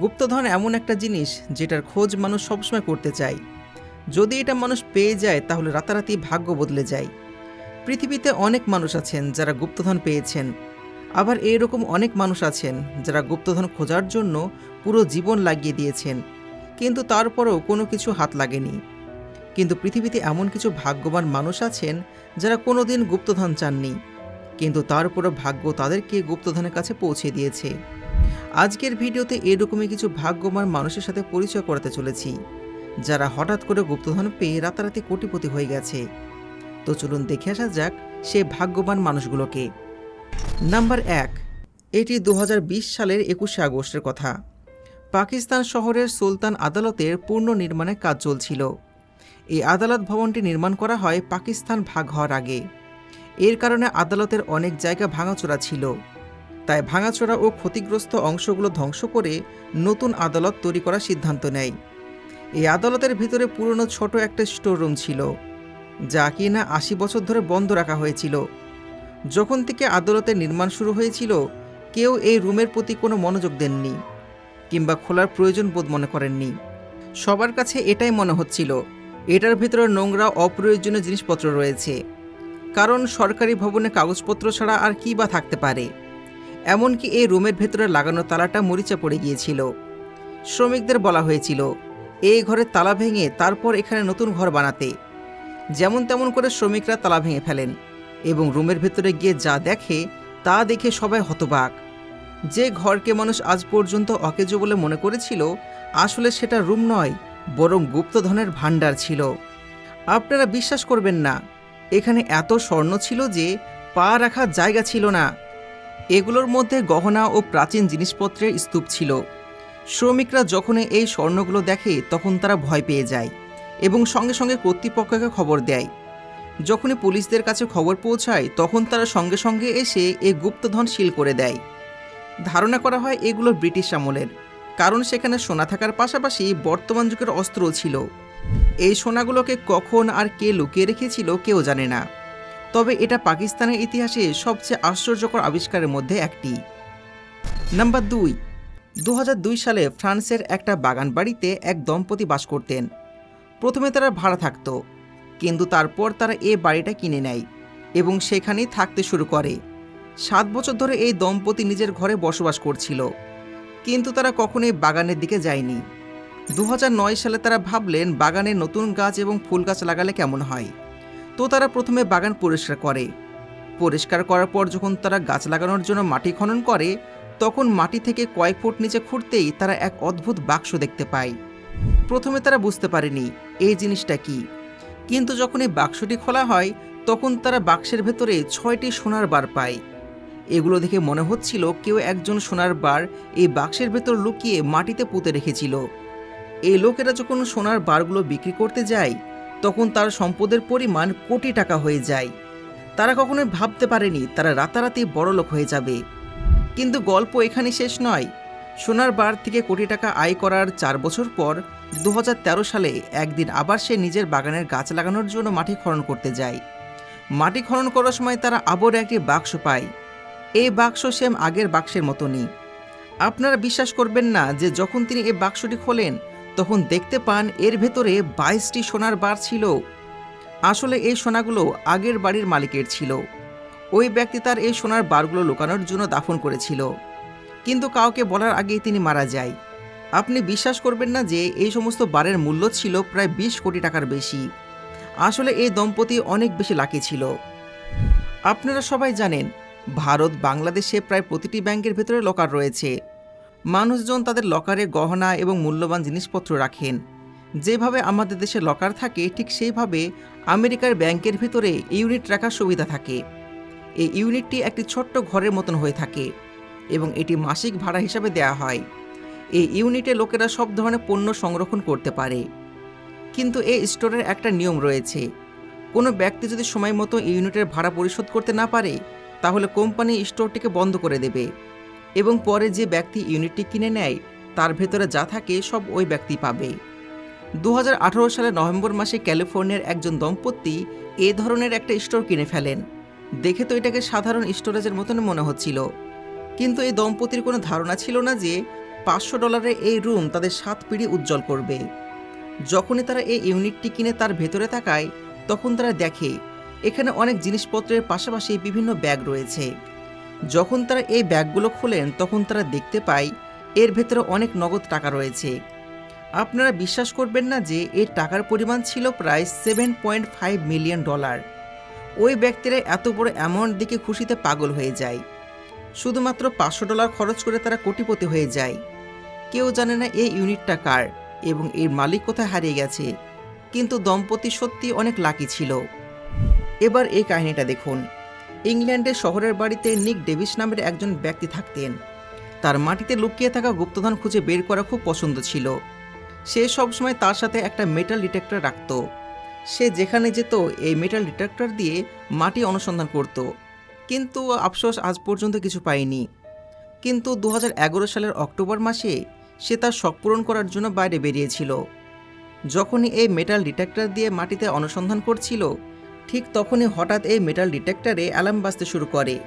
গুপ্তধন এমন একটা জিনিস যেটার খোঁজ মানুষ সবসময় করতে চায়। যদি এটা মানুষ পেয়ে যায়, তাহলে রাতারাতি ভাগ্য বদলে যায়। পৃথিবীতে অনেক মানুষ আছেন যারা গুপ্তধন পেয়েছেন। আবার এরকম অনেক মানুষ আছেন যারা গুপ্তধন খোঁজার জন্য পুরো জীবন লাগিয়ে দিয়েছেন, কিন্তু তারপরেও কোনো কিছু হাত লাগেনি। কিন্তু পৃথিবীতে এমন কিছু ভাগ্যবান মানুষ আছেন যারা কোনোদিন গুপ্তধন চাননি, কিন্তু তারপরও ভাগ্য তাদেরকে গুপ্তধনের কাছে পৌঁছে দিয়েছে। আজকের ভিডিওতে এরকমই কিছু ভাগ্যবান মানুষের সাথে পরিচয় করাতে চলেছি, যারা হঠাৎ করে গুপ্তধন পেয়ে রাতারাতি কোটিপতি হয়ে গেছে। তো চলুন দেখে আসা যাক সে ভাগ্যবান মানুষগুলোকে। নাম্বার এক, এটি দু হাজার বিশ সালের একুশে আগস্টের কথা। পাকিস্তান শহরের সুলতান আদালতের পূর্ণ নির্মাণের কাজ চলছিল। এই আদালত ভবনটি নির্মাণ করা হয় পাকিস্তান ভাগ হওয়ার আগে। এর কারণে আদালতের অনেক জায়গা ভাঙাচোরা ছিল। তাই ভাঙাচোরা ও ক্ষতিগ্রস্ত অংশগুলো ধ্বংস করে নতুন আদালত তৈরি করার সিদ্ধান্ত নেয়। এই আদালতের ভিতরে পুরনো ছোট একটা স্টোর রুম ছিল, যা কিনা আশি বছর ধরে বন্ধ রাখা হয়েছিল। যখন থেকে আদালতের নির্মাণ শুরু হয়েছিল, কেউ এই রুমের প্রতি কোনো মনোযোগ দেননি, কিংবা খোলার প্রয়োজন বোধ মনে করেননি। সবার কাছে এটাই মনে হচ্ছিল, এটার ভিতরে নোংরা, অপ্রয়োজনীয় জিনিসপত্র রয়েছে। কারণ সরকারি ভবনে কাগজপত্র ছাড়া আর কী বা থাকতে পারে? এমনকি এই রুমের ভেতরে লাগানো তালাটা মরিচা পড়ে গিয়েছিল। শ্রমিকদের বলা হয়েছিল, এই ঘরের তালা ভেঙে তারপর এখানে নতুন ঘর বানাতে। যেমন তেমন করে শ্রমিকরা তালা ভেঙে ফেলেন এবং রুমের ভেতরে গিয়ে যা দেখে তা দেখে সবাই হতবাক। যে ঘরকে মানুষ আজ পর্যন্ত অকেজো বলে মনে করেছিল, আসলে সেটা রুম নয়, বরং গুপ্তধনের ভাণ্ডার ছিল। আপনারা বিশ্বাস করবেন না, এখানে এত স্বর্ণ ছিল যে পা রাখার জায়গা ছিল না। এগুলোর মধ্যে গহনা ও প্রাচীন জিনিসপত্রের স্তূপ ছিল। শ্রমিকরা যখনই এই স্বর্ণগুলো দেখে, তখন তারা ভয় পেয়ে যায় এবং সঙ্গে সঙ্গে কর্তৃপক্ষকে খবর দেয়। যখনই পুলিশদের কাছে খবর পৌঁছায়, তখন তারা সঙ্গে সঙ্গে এসে এই গুপ্তধন সিল করে দেয়। ধারণা করা হয় এগুলো ব্রিটিশ আমলের, কারণ সেখানে সোনা থাকার পাশাপাশি বর্তমান যুগের অস্ত্রও ছিল। এই সোনাগুলোকে কখন আর কে লুকিয়ে রেখেছিল কেউ জানে না। তবে এটা পাকিস্তানের ইতিহাসে সবচেয়ে আশ্চর্যকর আবিষ্কারের মধ্যে একটি। নাম্বার দুই দু সালে ফ্রান্সের একটা বাগান বাড়িতে এক দম্পতি বাস করতেন। প্রথমে তারা ভাড়া থাকতো, কিন্তু তারপর তারা এ বাড়িটা কিনে নেয় এবং সেখানেই থাকতে শুরু করে। সাত বছর ধরে এই দম্পতি নিজের ঘরে বসবাস করছিল, কিন্তু তারা কখনোই বাগানের দিকে যায়নি। দু হাজার নয় সালে তারা ভাবলেন বাগানে নতুন গাছ এবং ফুল গাছ লাগালে কেমন হয়। তো তারা প্রথমে বাগান পরিষ্কার করে। পরিষ্কার করার পর যখন তারা গাছ লাগানোর জন্য মাটি খনন করে, তখন মাটি থেকে কয়েক ফুট নিচে খুঁড়তেই তারা এক অদ্ভুত বাক্স দেখতে পায়। প্রথমে তারা বুঝতে পারেনি, এই জিনিসটা কি? কিন্তু যখন এই বাক্সটি খোলা হয়, তখন তারা বাক্সের ভেতরে ছয়টি সোনার বার পায়। এগুলো দেখে মনে হচ্ছিল কেউ একজন সোনার বার এই বাক্সের ভেতর লুকিয়ে মাটিতে পুঁতে রেখেছিল। এই লোকেরা যখন সোনার বারগুলো বিক্রি করতে যায় তখন তার সম্পদের পরিমাণ কোটি টাকা হয়ে যায়। তারা কখনোই ভাবতে পারেনি তারা রাতারাতি বড়লোক হয়ে যাবে। কিন্তু গল্প এখানে শেষ নয়। সোনার বার থেকে কোটি টাকা আয় করার চার বছর পর দু হাজার তেরো সালে একদিন আবার সে নিজের বাগানের গাছ লাগানোর জন্য মাটি খনন করতে যায়। মাটি খনন করার সময় তারা আবার একটি বাক্স পায়। এই বাক্স সেম আগের বাক্সের মতনই। আপনারা বিশ্বাস করবেন না যে যখন তিনি এই বাক্সটি খোলেন তখন দেখতে পান এর ভেতরে বাইশটি সোনার বার ছিল। আসলে এই সোনাগুলো আগের বাড়ির মালিকের ছিল। ওই ব্যক্তি তার এই সোনার বারগুলো লুকানোর জন্য দাফন করেছিল। কিন্তু কাউকে বলার আগেই তিনি মারা যায়। আপনি বিশ্বাস করবেন না যে এই সমস্ত বারের মূল্য ছিল প্রায় বিশ কোটি টাকার বেশি। আসলে এই দম্পতি অনেক বেশি লাকি ছিল। আপনারা সবাই জানেন, ভারত বাংলাদেশে প্রায় প্রতিটি ব্যাংকের ভেতরে লকার রয়েছে। মানুষজন তাদের লকারে গহনা এবং মূল্যবান জিনিসপত্র রাখেন। যেভাবে আমাদের দেশে লকার থাকে, ঠিক সেইভাবে আমেরিকার ব্যাংকের ভিতরে ইউনিট রাখার সুবিধা থাকে। এই ইউনিটটি একটি ছোট্ট ঘরের মতন হয়ে থাকে এবং এটি মাসিক ভাড়া হিসাবে দেওয়া হয়। এই ইউনিটে লোকেরা সব ধরনের পণ্য সংরক্ষণ করতে পারে। কিন্তু এই স্টোরের একটা নিয়ম রয়েছে। কোনো ব্যক্তি যদি সময় মতো ইউনিটের ভাড়া পরিশোধ করতে না পারে, তাহলে কোম্পানি স্টোরটিকে বন্ধ করে দেবে। এবং পরে যে ব্যক্তি ইউনিটটি কিনে নেয়, তার ভেতরে যা থাকে সব ওই ব্যক্তি পাবে। দু হাজার আঠারো সালের নভেম্বর মাসে ক্যালিফোর্নিয়ার একজন দম্পতি এ ধরনের একটা স্টোর কিনে ফেলেন। দেখে তো এটাকে সাধারণ স্টোরেজের মতন মনে হচ্ছিল। কিন্তু এই দম্পতির কোনো ধারণা ছিল না যে পাঁচশো ডলারের এই রুম তাদের সাত পিঢ়ি উজ্জ্বল করবে। যখনই তারা এই ইউনিটটি কিনে তার ভেতরে তাকায়, তখন তারা দেখে, এখানে অনেক জিনিসপত্রের পাশাপাশি বিভিন্ন ব্যাগ রয়েছে। যখন তারা এই ব্যাগগুলো খোলেন, তখন তারা দেখতে পায় এর ভেতরে অনেক নগদ টাকা রয়েছে। আপনারা বিশ্বাস করবেন না যে এর টাকার পরিমাণ ছিল প্রায় seven point five million dollar ওই ব্যক্তিরা এত বড় অ্যামাউন্ট দেখে খুশিতে পাগল হয়ে যায়। শুধুমাত্র পাঁচশো ডলার খরচ করে তারা কোটিপতি হয়ে যায়। কেউ জানে না এই ইউনিটটা কার এবং এর মালিক কোথায় হারিয়ে গেছে, কিন্তু দম্পতি সত্যি অনেক লাকি ছিল। এবার এই কাহিনীটা দেখুন। ইংল্যান্ডের শহরের বাড়িতে নিক ডেভিস নামের একজন ব্যক্তি থাকতেন। তার মাটিতে লুকিয়ে থাকা গুপ্তধন খুঁজে বের করা খুব পছন্দ ছিল। সে সবসময় তার সাথে একটা মেটাল ডিটেক্টর রাখত। সে যেখানে যেত, এই মেটাল ডিটেক্টর দিয়ে মাটি অনুসন্ধান করত। কিন্তু আফসোস আজ পর্যন্ত কিছু পায়নি। কিন্তু দু হাজার এগারো সালের অক্টোবর মাসে সে তার শখ পূরণ করার জন্য বাইরে বেরিয়েছিল। যখনই এই মেটাল ডিটেক্টর দিয়ে মাটিতে অনুসন্ধান করছিল ঠিক তখনই হঠাৎ এই মেটাল ডিটেক্টরে অ্যালার্ম বাজতে শুরু করে।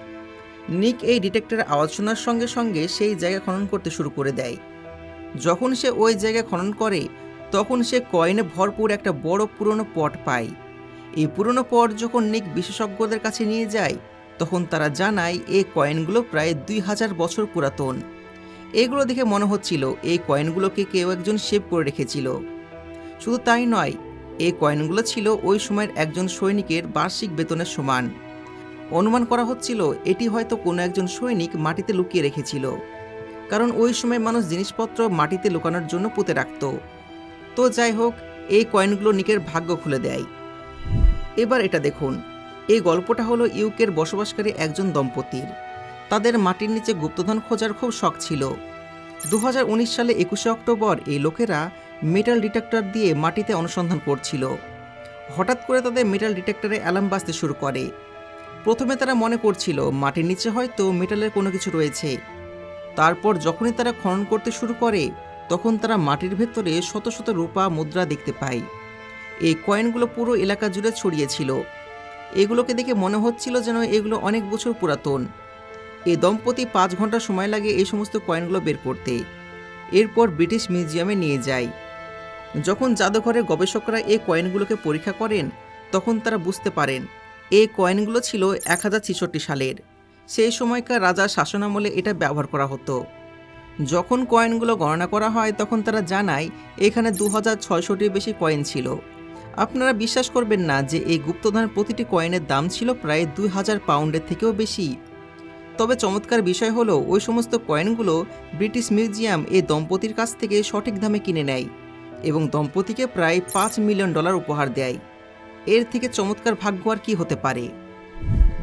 নিক এই ডিটেক্টরের আওয়াজ শোনার সঙ্গে সঙ্গে সেই জায়গা খনন করতে শুরু করে দেয়। যখন সে ওই জায়গায় খনন করে, তখন সে কয়েনে ভরপুর একটা বড় পুরনো পট পায়। এই পুরনো পট যখন নিক বিশেষজ্ঞদের কাছে নিয়ে যায়, তখন তারা জানায় এই কয়েনগুলো প্রায় দুই হাজার বছর পুরাতন। এগুলো দেখে মনে হচ্ছিল এই কয়েনগুলোকে কেউ একজন সেভ করে রেখেছিল। শুধু তাই নয় এই কয়েনগুলো ছিল ওই সময়ের একজন সৈনিকের বার্ষিক বেতনের সমান। অনুমান করা হচ্ছিল এটি হয়তো কোনো একজন সৈনিক মাটিতে লুকিয়ে রেখেছিল, কারণ ওই সময় মানুষ জিনিসপত্র মাটিতে লুকানোর জন্য পুঁতে রাখত। তো যাই হোক, এই কয়েনগুলো নিকের ভাগ্য খুলে দেয়। এবার এটা দেখুন। এই গল্পটা হলো ইউকের বসবাসকারী একজন দম্পতির। তাদের মাটির নিচে গুপ্তধন খোঁজার খুব শখ ছিল। দু হাজার উনিশ সালে একুশে অক্টোবর এই লোকেরা মেটাল ডিটেক্টর দিয়ে মাটিতে অনুসন্ধান করছিল। হঠাৎ করে তাদের মেটাল ডিটেক্টরে অ্যালার্ম বাজতে শুরু করে। প্রথমে তারা মনে করছিল, মাটির নিচে হয়তো মেটালের কোনো কিছু রয়েছে। তারপর যখনই তারা খনন করতে শুরু করে, তখন তারা মাটির ভেতরে শত শত রূপা মুদ্রা দেখতে পায়। এই কয়েনগুলো পুরো এলাকা জুড়ে ছড়িয়েছিল এগুলোকে দেখে মনে হচ্ছিল যেন এগুলো অনেক বছর পুরাতন। এই দম্পতি পাঁচ ঘণ্টা সময় লাগে এই সমস্ত কয়েনগুলো বের করতে। এরপর ব্রিটিশ মিউজিয়ামে নিয়ে যায়। যখন জাদুঘরের গবেষকরা এই কয়েনগুলোকে পরীক্ষা করেন, তখন তারা বুঝতে পারেন, এই কয়েনগুলো ছিল এক হাজার ছেষট্টি সালের। সেই সময়কার রাজার শাসনামলে এটা ব্যবহার করা হতো। যখন কয়েনগুলো গণনা করা হয়, তখন তারা জানায়, এখানে দু হাজার ছয়শটির বেশি কয়েন ছিল। আপনারা বিশ্বাস করবেন না যে এই গুপ্তধনের প্রতিটি কয়েনের দাম ছিল প্রায় দুই হাজার পাউন্ডের থেকেও বেশি। তবে চমৎকার বিষয় হলো, ওই সমস্ত কয়েনগুলো ব্রিটিশ মিউজিয়াম এই দম্পতির কাছ থেকে সঠিক দামে কিনে নেয় এবং দম্পতিকে প্রায় পাঁচ মিলিয়ন ডলার উপহার দেয়। এর থেকে চমৎকার ভাগ্য আর কি হতে পারে?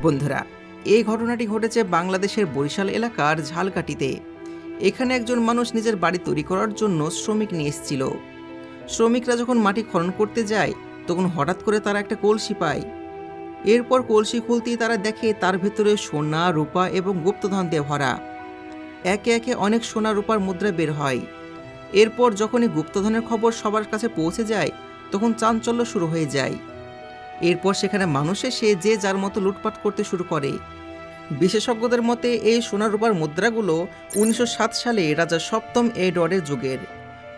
বন্ধুরা, এই ঘটনাটি ঘটেছে বাংলাদেশের বরিশাল এলাকার ঝালকাঠিতে। এখানে একজন মানুষ নিজের বাড়ি তৈরি করার জন্য শ্রমিক নিয়ে এসেছিল। শ্রমিকরা যখন মাটি খনন করতে যায়, তখন হঠাৎ করে তারা একটা কলসি পায়। এরপর কলসি খুলতেই তারা দেখে তার ভেতরে সোনা, রূপা এবং গুপ্তধন দিয়ে ভরা একে একে অনেক সোনা, রূপার মুদ্রা বের হয়। এরপর যখনই গুপ্তধনের খবর সবার কাছে পৌঁছে যায়, তখন চাঞ্চল্য শুরু হয়ে যায়। এরপর সেখানে মানুষ এসে যে যার মতো লুটপাট করতে শুরু করে। বিশেষজ্ঞদের মতে, এই সোনা, রূপার মুদ্রাগুলো উনিশশো সাত সালে রাজা সপ্তম এডওয়ার্ডের যুগের।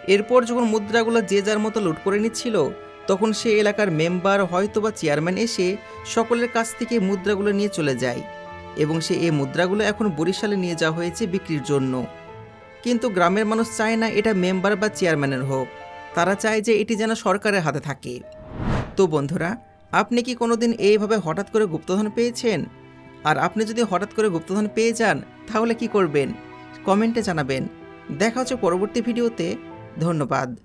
এরপর যখন মুদ্রাগুলো যে যার মতো লুট করে নিচ্ছিল তখন সে এলাকার মেম্বার হয়তো বা চেয়ারম্যান এসে সকলের কাছ থেকে মুদ্রাগুলো নিয়ে চলে যায় এবং সে এই মুদ্রাগুলো এখন বরিশালে নিয়ে যাওয়া হয়েছে বিক্রির জন্য। কিন্তু গ্রামের মানুষ চায় না এটা মেম্বার বা চেয়ারম্যানের হোক। তারা চায় যে এটি যেন সরকারের হাতে থাকে। তো বন্ধুরা, আপনি কি কোনোদিন এইভাবে হঠাৎ করে গুপ্তধন পেয়েছেন? আর আপনি যদি হঠাৎ করে গুপ্তধন পেয়ে যান, তাহলে কি করবেন? কমেন্টে জানাবেন। দেখা হচ্ছে পরবর্তী ভিডিওতে। ধন্যবাদ।